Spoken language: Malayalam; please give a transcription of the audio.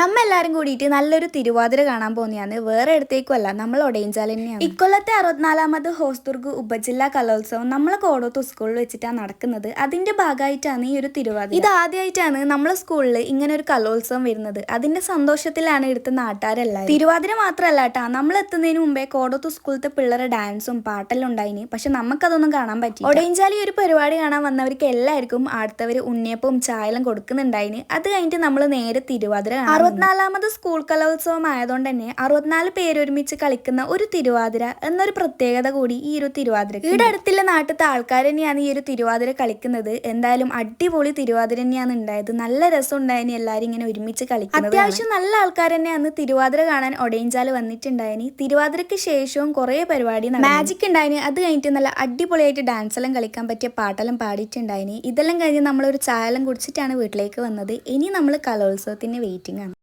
നമ്മ എല്ലാരും കൂടിയിട്ട് നല്ലൊരു തിരുവാതിര കാണാൻ പോകുന്നതാണ്. വേറെ ഇടത്തേക്കും അല്ല നമ്മൾ ഒടയഞ്ചാൽ തന്നെയാണ്. ഇക്കൊല്ലത്തെ അറുപത്തിനാലാമത് ഹോസ്ദുർഗ് ഉപജില്ലാ കലോത്സവം നമ്മളെ കോടോത്ത് സ്കൂളിൽ വെച്ചിട്ടാണ് നടക്കുന്നത്. അതിന്റെ ഭാഗമായിട്ടാണ് ഈ ഒരു തിരുവാതിര. ഇത് ആദ്യമായിട്ടാണ് നമ്മളെ സ്കൂളിൽ ഇങ്ങനെ ഒരു കലോത്സവം വരുന്നത്. അതിന്റെ സന്തോഷത്തിലാണ് ഇവിടുത്തെ നാട്ടുകാരെല്ലാം തിരുവാതിര മാത്രമല്ല കേട്ടാ നമ്മൾ എത്തുന്നതിന് മുമ്പേ കോടോത്ത് സ്കൂളത്തെ പിള്ളേരെ ഡാൻസും പാട്ടെല്ലാം ഉണ്ടായിന്. പക്ഷെ നമുക്കതൊന്നും കാണാൻ പറ്റി ഒടയഞ്ചാലി ഒരു പരിപാടി കാണാൻ വന്നവർക്ക് എല്ലാവർക്കും അടുത്തവര് ഉണ്ണിയപ്പവും ചായലും കൊടുക്കുന്നുണ്ടായിന്. അത് കഴിഞ്ഞിട്ട് നമ്മൾ നേരെ തിരുവാതിര അറുപത്തിനാലാമത് സ്കൂൾ കലോത്സവം ആയതുകൊണ്ട് തന്നെ അറുപത്തിനാല് പേരൊരുമിച്ച് കളിക്കുന്ന ഒരു തിരുവാതിര എന്നൊരു പ്രത്യേകത കൂടി ഈ ഒരു തിരുവാതിര. ഇവിടെ അടുത്തുള്ള നാട്ടിലത്തെ ആൾക്കാർ തന്നെയാണ് ഈ ഒരു തിരുവാതിര കളിക്കുന്നത്. എന്തായാലും അടിപൊളി തിരുവാതിര തന്നെയാണ് ഉണ്ടായത്. നല്ല രസം ഉണ്ടായിനി എല്ലാവരും ഇങ്ങനെ ഒരുമിച്ച് കളിക്കുന്നത് അത്യാവശ്യം നല്ല ആൾക്കാർ തന്നെ അന്ന് തിരുവാതിര കാണാൻ ഒടയിഞ്ചാൽ വന്നിട്ടുണ്ടായിനി. തിരുവാതിരക്ക് ശേഷവും കുറേ പരിപാടി മാജിക് ഉണ്ടായിനി. അത് കഴിഞ്ഞിട്ട് നല്ല അടിപൊളിയായിട്ട് ഡാൻസ് എല്ലാം കളിക്കാൻ പറ്റിയ പാട്ടെല്ലാം പാടിയിട്ടുണ്ടായിന്. ഇതെല്ലാം കഴിഞ്ഞ് നമ്മളൊരു ചായ എല്ലാം കുടിച്ചിട്ടാണ് വീട്ടിലേക്ക് വന്നത്. ഇനി നമ്മൾ കലോത്സവത്തിന് വെയിറ്റിംഗ് ആണ്.